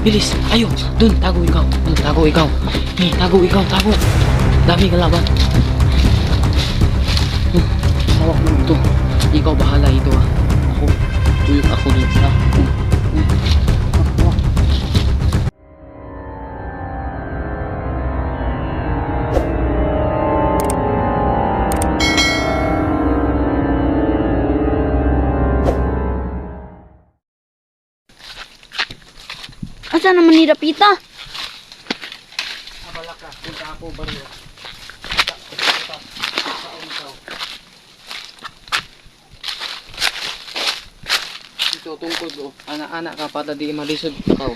Bilis. Ayo. Dun, tago ikaw. Dun, tago ikaw. Ni, tago ikaw, tago. Dami kalaban. Hmm, hawak mo ito. Ikaw bahala ito ah. Ako. Tuyok ako dito ah. Hmm, hmm. Asa naman ni Rapita? Abala ka. Punta ako bariyo. Ito tungkol ko. Anak-anak ka para di malisod ikaw.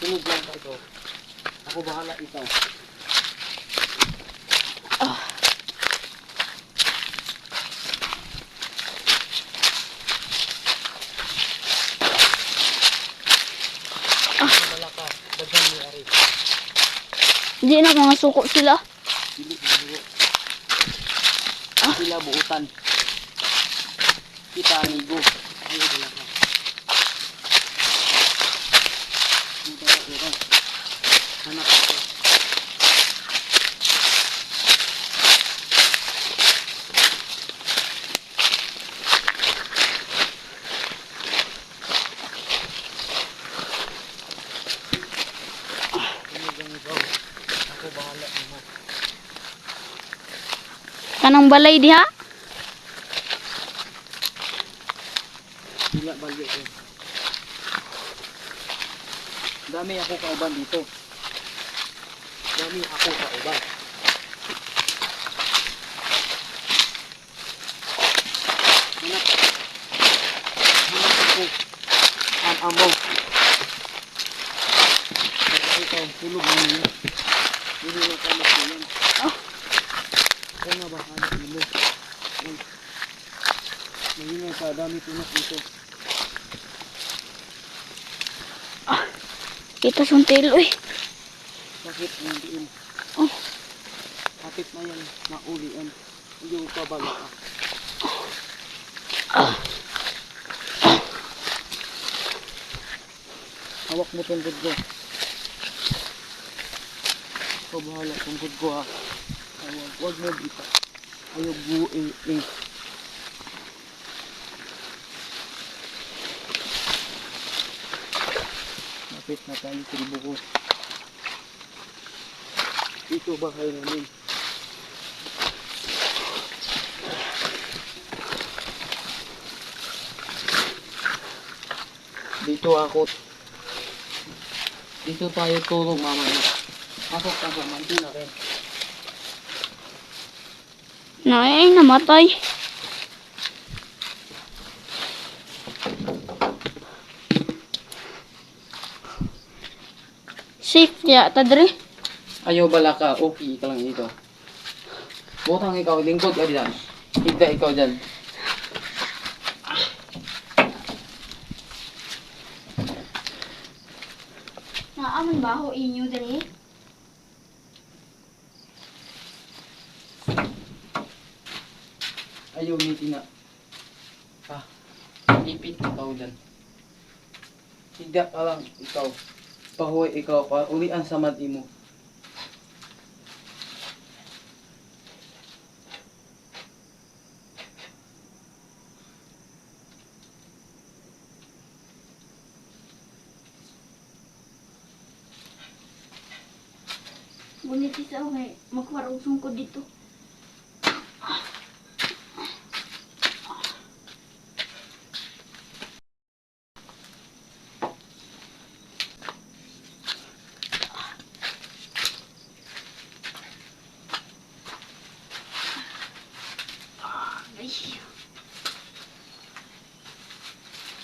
Sunod lang ka ito. Ako bahala ikaw. Ari. Hindi na mga suko sila. Buo. Sila buutan. Kita amigo. Ayo dala ka. Punta ka dito. Hanap ako. Amigo, amigo. Ako bahala mo. Kanang balay diha. Balik ko. Dami ako kauban dito. Dami ako kauban. Hanap. Hanap ako. Ang amo. Kaya ikaw, tulog mo niya. Hindi mo kamat ko yan. Oh. Kaya nga ba, hanap mo. Ay. Mahingay ka, dami tunak dito. Kita suntil uy. Bakit ang diin? Oh. Kapit na yan, maulian. Hindi mo pa bala ka. Hawak mo tungkod ko. Ikaw bahala tungkod ko ha. Huwag, mo dito. Ayaw buuin eh. Kapit na tayo tribo ko. Dito bahay namin. Dito ako. Dito tayo tulog mamaya. Pasok ka sa manti na rin. Nay, namatay. Safe ya, tadre. Ayaw bala ka, okay ka lang dito. Butang ikaw, lingkod ka dyan. Higda ikaw dyan. Naaman ba ako inyo dre? Ayaw ni tina. Ah, ipit ikaw dyan. Higda ka lang ikaw. Pahuwi ikaw pa, ulian sa madi mo. Ngunit isa ako may magwarog sungkod dito.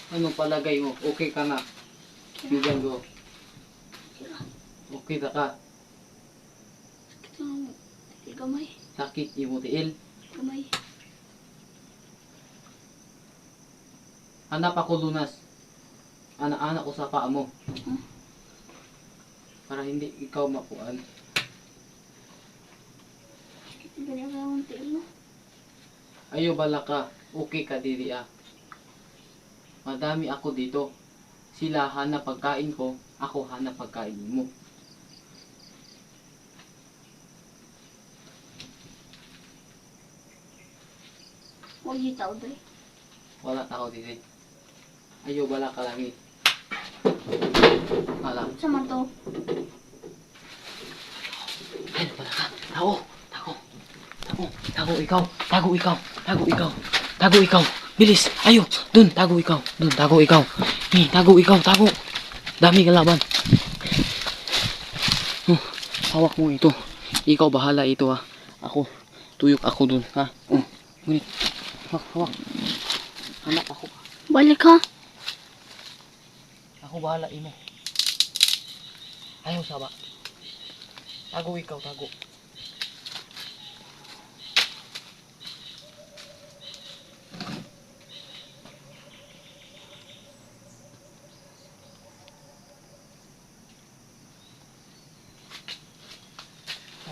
Anong palagay mo? Okay ka na? Bigyan ko. Okay na ka? sakit lang. Ay, Gamay, Sakit imo tiil. gamay. Anak ako lunas. Anak-anak ko sa paa mo. Hmm? Para hindi ikaw mapuan. Ka ang tiil no? Ayo bala ka. Okay ka diri ah. Madami ako dito. Sila hanap pagkain ko, ako hanap pagkain mo. Yung tao doy. Wala tao dito. Ayaw wala ka langit. Wala. Sa man to. Ayun, wala ka. Tago, tago. Tago, tago ikaw. Tago ikaw. Tago ikaw. Tago ikaw. Bilis. Ayo. Dun, tago ikaw. Dun, tago ikaw. Eh, tago ikaw, tago. Dami kalaban. Oh, hawak mo ito. Ikaw bahala ito ha. Ako. Tuyok ako dun ha. Oh, ngunit. Hawak, hawak. Anak ako. Balik ha. Ako bahala imo. Ayaw saba. Tago ikaw, tago.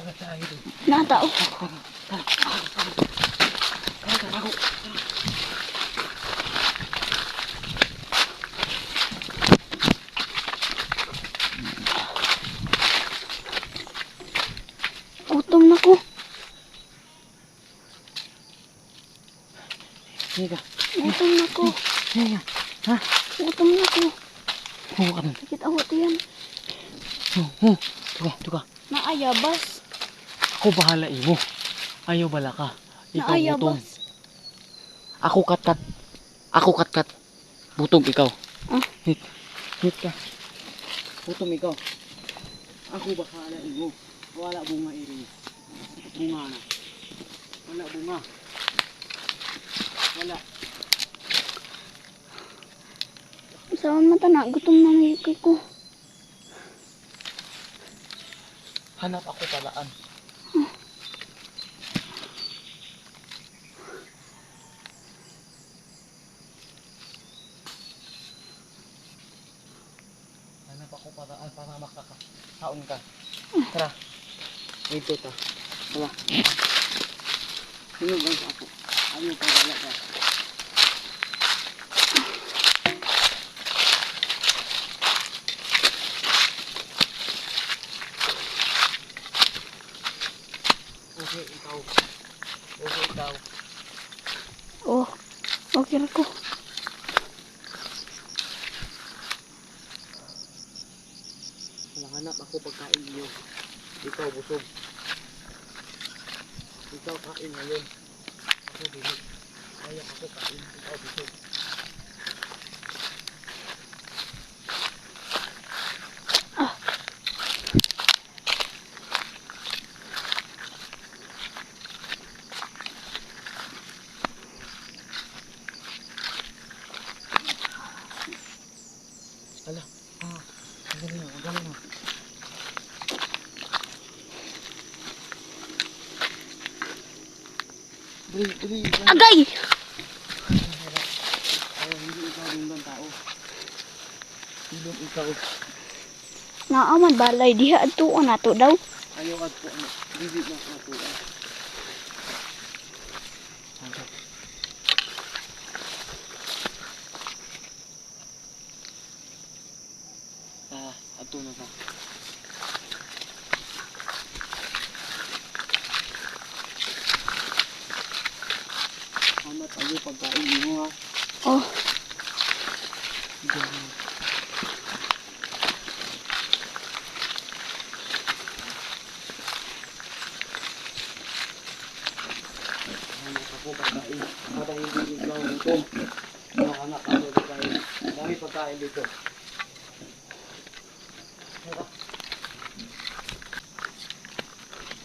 Taga, tago. Gutom na ko. Higa, Gutom na ko. higa. Ha? Gutom na ko. Ka doon. Sakit ako tiyan. Oh, oh. Tuka, tuka. Naayabas. Ako bahala imo. Ayaw bala ka. Ikaw gutom. Naayabas. Ako katkat. Ako katkat. Butog ikaw. Ah. Hit. Hit ka. Butog ikaw. Ako bahala imo. Wala bunga iri. Bunga na. Wala bunga. Wala. Saan mata na? Gutom na may ko. Hanap ako palaan. Hanap ako palaan makakaon ka. Tara. Dito ta. Tara. Sino ba ako? Ano pa wala ka? Okay, ikaw. Okay, ikaw. Oh. Okay na ko. Hanap ako pagkain niyo. Ikaw busog. Ikaw kain ngayon. Ako dili. Kaya ako kain. Ikaw busog. Ala. Ah. Ang galing mo. Ang galing mo. Dali, dali. dali. Agay! Hindi ikaw. Naaman balay diha atuon nato daw. Ayaw at po. Ano, hindi na natuwa. Ah, ato na ka. Ayo pagkain mo ha. Oh. Hanap ako pagkain. Para hindi ikaw gutom. Hanap ako pagkain. Dami pagkain dito.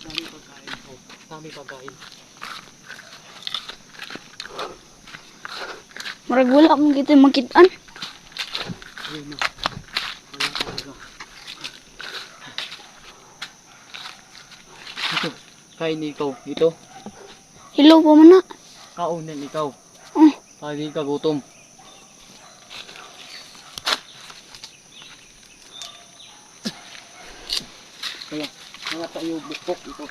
Dami pagkain ko. Dami pagkain. Murag wala mong kita makitaan. Ito. Kain ikaw. Ito. Hello pa man na. Kaunan ikaw. Oh. Pagi ka gutom. Kaya, mga tayo bukok ito.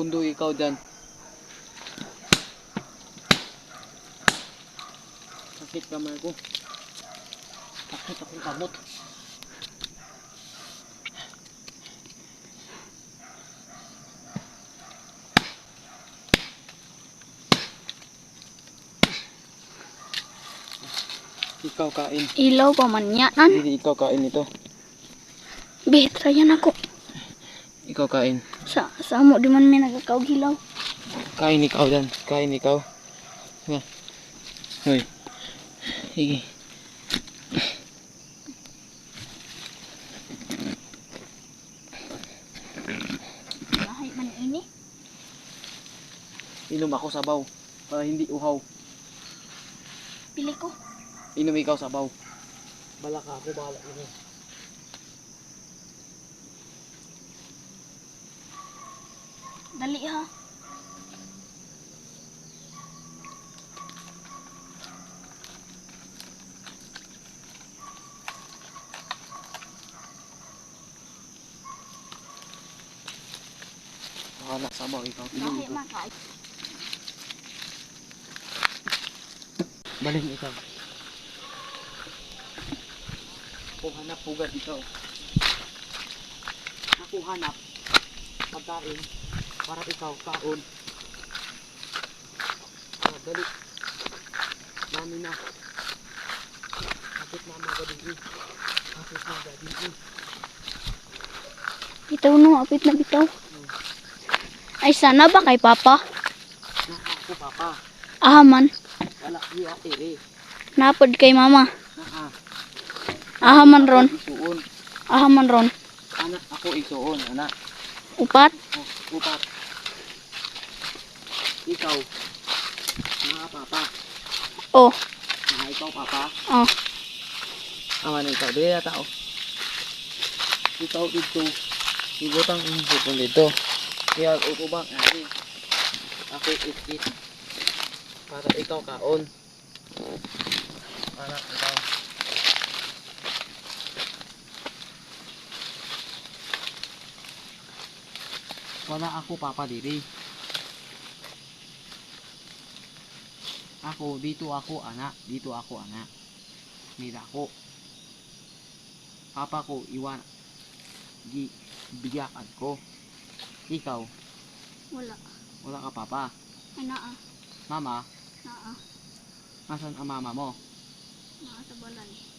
Pundoy ikaw dyan. Sakit kamay ko. Sakit akong kamot. Ikaw kain. Ilaw pa man yan. Hindi ikaw kain ito. Betra yan ako. Ikaw kain. Sa, sa mo di man may nagakaw gilaw. Kain ikaw dan. Kain ikaw. Nga. Hoy. Sige. Lahay man ini. Inom ako sabaw. Para hindi uhaw. Pili ko. Inom ikaw sabaw. Bala ka ako, bahala ini. Dali ha. Ikaw. Inom Lahay ikaw. man ka. Baling ikaw. Ako hanap pugad ikaw. Ako hanap pagkain para ikaw kaon. Ah, dali. Dami na. Kapit na mga gabi. Kapit na gabi. Bitaw no, apit na bitaw. Ay sana ba kay Papa? Na ako papa. Ahaman. Wala iya ere. Napod kay Mama. Na ah. Ahaman ron. Isuon. Ahaman ron. Anak ako isuon, anak. Upat. Oh, upat. Ikaw. Na papa. Oh. Na ikaw papa. Oh. Aman ikaw, dili na tao. Ikaw dito. Ibutang ang sipon dito. Kaya utubang ari. Ako it-it. Para ikaw kaon. Para ikaw. Wala ako papa diri. Ako, dito ako anak. Dito ako anak. Nila ko. Papa ko iwan. Gi biyakan ko. Ikaw, Wala. wala ka papa. Ay naa. Mama, Naa. nasan ang mama mo? Naa sa balay.